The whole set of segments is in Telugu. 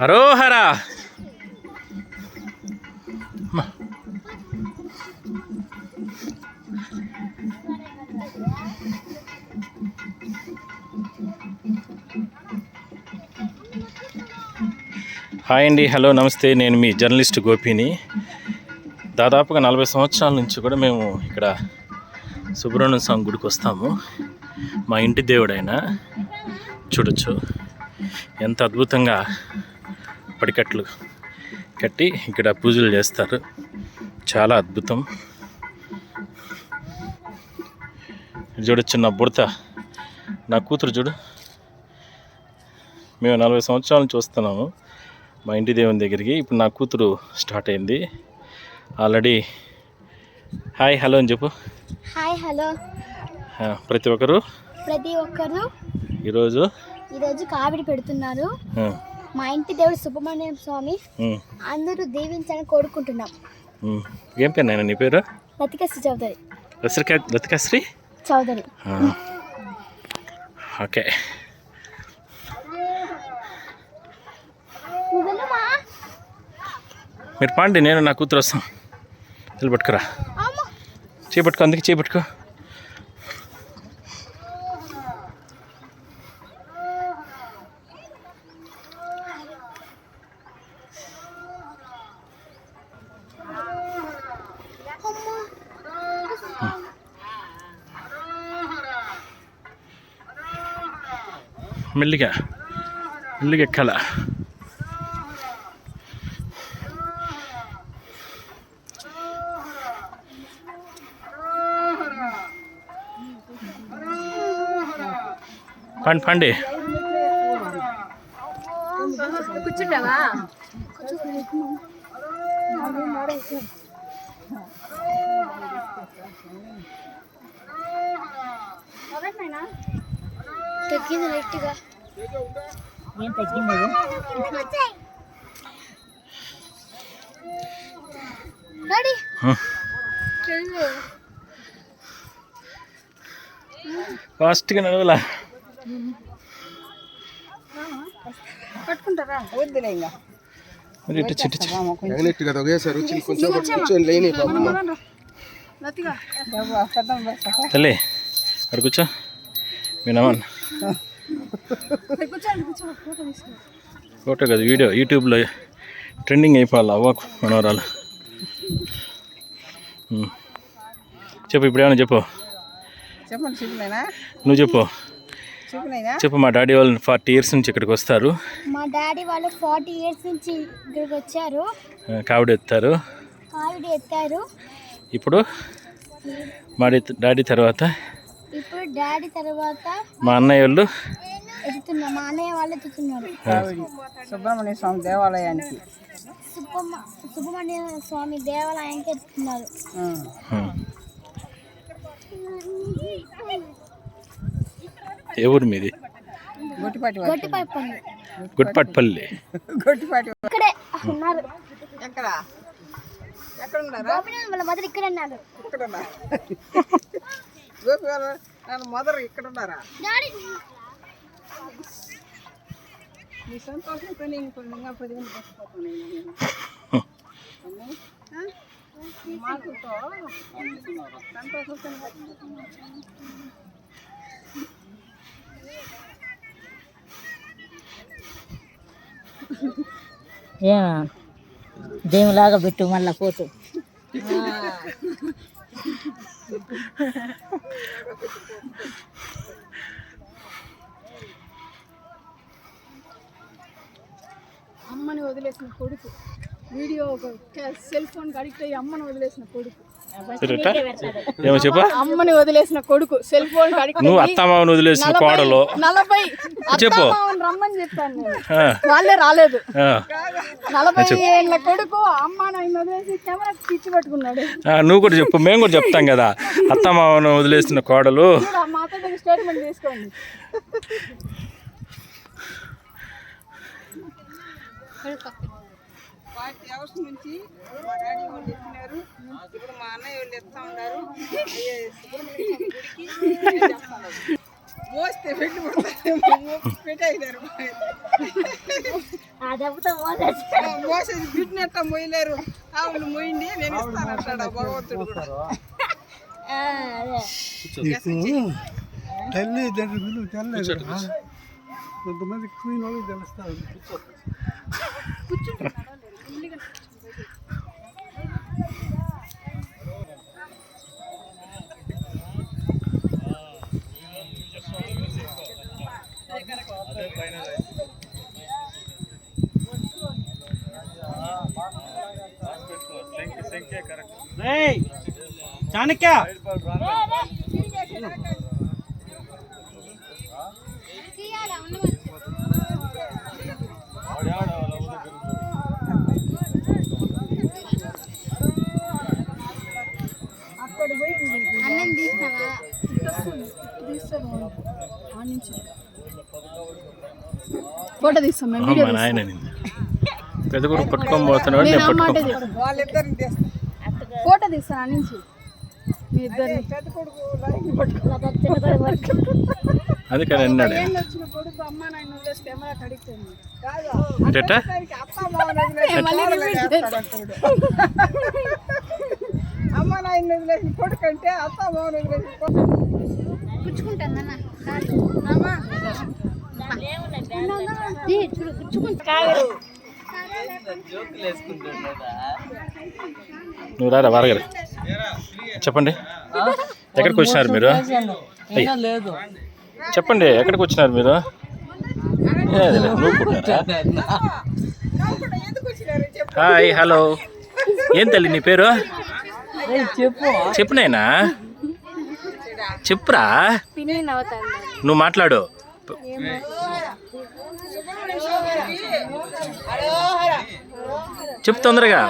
హరోహర. హాయ్ అండి హలో నమస్తే. నేను మీ జర్నలిస్ట్ గోపిని. దాదాపుగా నలభై సంవత్సరాల నుంచి కూడా మేము ఇక్కడ సుబ్రహ్మణ్య స్వామి గుడికి వస్తాము. మా ఇంటి దేవుడైన చూడొచ్చు. ఎంత అద్భుతంగా పడికట్లు కట్టి ఇక్కడ పూజలు చేస్తారు. చాలా అద్భుతం. ఇది చూడొచ్చు నా బుడత. నా కూతురు చూడు. మేము నలభై సంవత్సరాల నుంచి వస్తున్నాము. మా ఇంటి దేవుని దగ్గరికి. ఇప్పుడు నా కూతురు స్టార్ట్ అయింది. ఆల్రెడీ హాయ్ హలో అని చెప్పు. Hi hello. ప్రతి ఒక్కరు? ప్రతి ఒక్కరు ఈరోజు? ఈరోజు కావిడి పెడుతున్నారు. మా ఇంటి దేవుడు సుబ్రహ్మణ్యం స్వామి అందరూ దీవించాలని కోరుకుంటున్నాం. ఏం పేరు నాయన నీ పేరు? లతికశ్రీ చౌదరి. లతికా లతికాశ్రీ? చౌదరి. ఓకే? మీరు పాండి నేను నా కూతురు వస్తాం. వెళ్ళి పట్టుకురా. చేపట్టుకో అందుకే చేపట్టుకో మెల్లిగా మెల్లిగా ఎక్కాల పండి పండి తగ్గింది లైట్గా. ఏం తగ్గింది డాడీ. హ. ఫాస్ట్గా నడవలా. పట్టుకుంటారా? వద్దులే ఇంకా. మరి ఇటు చిట్టు చిట్టు. ఎగనెట్టుగా తొగేశారు వచ్చి కొంచెం కూర్చొని లేని తల్లి అక్కడ కూర్చో. మీ నమ్మన్ ఫోటో కదా వీడియో. యూట్యూబ్లో ట్రెండింగ్ అయిపోవాలి అవ్వకు మనవరాలు. చెప్పు ఇప్పుడు ఏమైనా చెప్పు నువ్వు చెప్పు. చెప్పు మా డాడీ వాళ్ళు ఫార్టీ ఇయర్స్ నుంచి ఇక్కడికి వస్తారు. మా డాడీ వాళ్ళు ఫార్టీ ఇయర్స్ నుంచి ఇక్కడికి వచ్చారు. కావిడి ఎత్తారు. కావిడి ఎత్తారు. ఇప్పుడు మా డాడీ- డాడీ తర్వాత. ఇప్పుడు డాడీ తర్వాత మా అన్నయ్య వాళ్ళు ఎత్తుతున్నారు మా అన్నయ్య వాళ్ళు ఎత్తుతున్నారు సుబ్రహ్మణ్య స్వామి దేవాలయానికి. సుబ్బమ్మ సుబ్రహ్మణ్య స్వామి దేవాలయానికి ఎత్తుతున్నారు. ఏ ఊరు మీది? గొట్టిపాటి వారి- గొట్టిపై పన్ను గుట్పట్పల్లి గొట్టిపాటి ఇక్కడే ఉన్నారు. ఎక్కడ? ఎక్కడ ఉన్నారా? వాళ్ళ మదర్ ఇక్కడ ఉన్నారు. ఇక్కడ ఉన్నా గోపి గారు నన్ను మొదలు ఇక్కడ ఉన్నారా? నీ సంతోషంతో నేను కొన్ని ఇంకా పది మంది మాటలతో సంతోషంతో. ఏమా? దేవులాగా పెట్టు మళ్ళా ఫోటో అమ్మని వదిలేసిన కొడుకు. వీడియో సెల్ ఫోన్ అడిక్ట్ అయ్యి అమ్మని వదిలేసిన కొడుకు. సరేట? ఏమో చెప్పు. అమ్మని వదిలేసిన కొడుకు. సెల్ ఫోన్ నువ్వు అత్తమామను వదిలేసిన కోడలు. నలభై చెప్పు. అత్తమామని రమ్మని చెప్పాను వాళ్ళే రాలేదు. నలభై ఏళ్ళ కొడుకు అమ్మ వదిలేసి కెమెరా పిచ్చి పట్టుకున్నాడు. ఆ, నువ్వు కూడా చెప్పు. మేము కూడా చెప్తాం కదా. అత్తమామను వదిలేసిన కోడలు. స్టేట్మెంట్ తీసుకోండి. ఫార్టీ అవర్స్ నుంచి మా డాడీ వాళ్ళు ఎత్తినారు ఇప్పుడు మా అన్నయ్య వాళ్ళు ఎత్తా ఉన్నారు. మోస్తే పెట్టి మోసేసి. మోసేది బిడ్డనట్ట మొయ్యలేరు? ఆవులు మొయ్యండి నేను ఇస్తానంటాడు ఆ భగవంతుడు కూడా. ఆ, అదే. తల్లి తండ్రి విలువ తెల్లలేదు కొంతమంది క్వీన్ వాళ్ళకి తెలుస్తారు. చాణక్య! అన్నం తీసినావా? ఫోటో తీస్తాం మేము వీడియో పెద్ద కొడుకు పట్టుకొని పోతున్నాడు నేను పట్టుకో. ఫోటో తీస్తాను మీ ఇద్దరిని అన్నాడు. అమ్మ నాయన అయింది కాదు ఎట్ట దానికి అత్త మామని వదిలేసి కోడలు చేస్తాడంటాడు. అమ్మ నాయన వదిలేసి కొడుకు అంటే అత్త మామని వదిలేసి కొడుకు. పుచ్చుకుంటాను అన్న చూడు పుచ్చుకుంటా. నువ్వు రారా వారగారు చెప్పండి. ఎక్కడికి వచ్చినారు మీరు? చెప్పండి ఎక్కడికి వచ్చినారు మీరు? Hi hello. ఏం తల్లి నీ పేరు? చెప్పు నాయనా. చెప్పురా. నువ్వు మాట్లాడు. చెప్పు తొందరగా.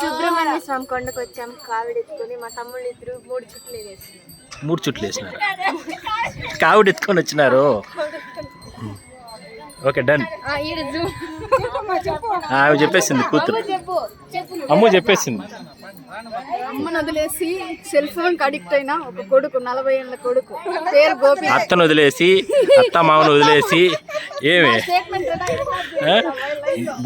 సుబ్రహ్మణ్య స్వామి కొండకు వచ్చాం కావిడ ఎత్తుకొని మా తమ్ముళ్ళు ఇద్దరు మూడు చుట్లు వేసి మూడు చుట్లు వేసినారు? కావిడ ఎత్తుకొని వచ్చినారు ఓకే డన్ ఆమె చెప్పేసింది కూతురు. చెప్పు చెప్పు. అమ్ము చెప్పేసింది. అమ్మను వదిలేసి సెల్ ఫోన్ అడిక్ట్ అయిన ఒక కొడుకు నలభై ఏళ్ళ కొడుకు. పేరు గోపి. అత్తను వదిలేసి అత్త మామను వదిలేసి ఏమి?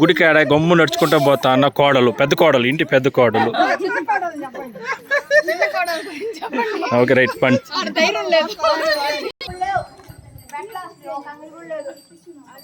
గుడికాడ గమ్ము నడుచుకుంటూ పోతా అన్న కోడలు పెద్ద కోడలు ఇంటి పెద్ద కోడలు. ఓకే రైట్ పండి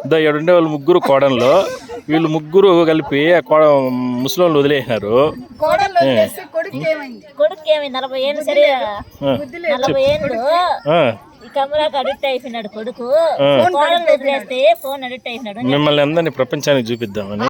ఇదో ఈడ ఉండే వాళ్ళు ముగ్గురు కోడన్లో వీళ్ళు ముగ్గురు కలిపి ఆ కోడ ముసలోళ్ళు వదిలేసినారు. కోడలు వదిలేసి కొడుకు ఏమైంది? కొడుకు ఏమి నలభై ఏళ్ళు సరే ఆ, నలభై ఏళ్ళు. ఆ, ఈ కెమెరాకి అడిక్ట్ అయిపోయినాడు కొడుకు. ఆ. ఫోన్ అడిక్ట్ అయిపోయినాడు. మిమ్మల్ని అందరినీ ప్రపంచానికి చూపిద్దామని.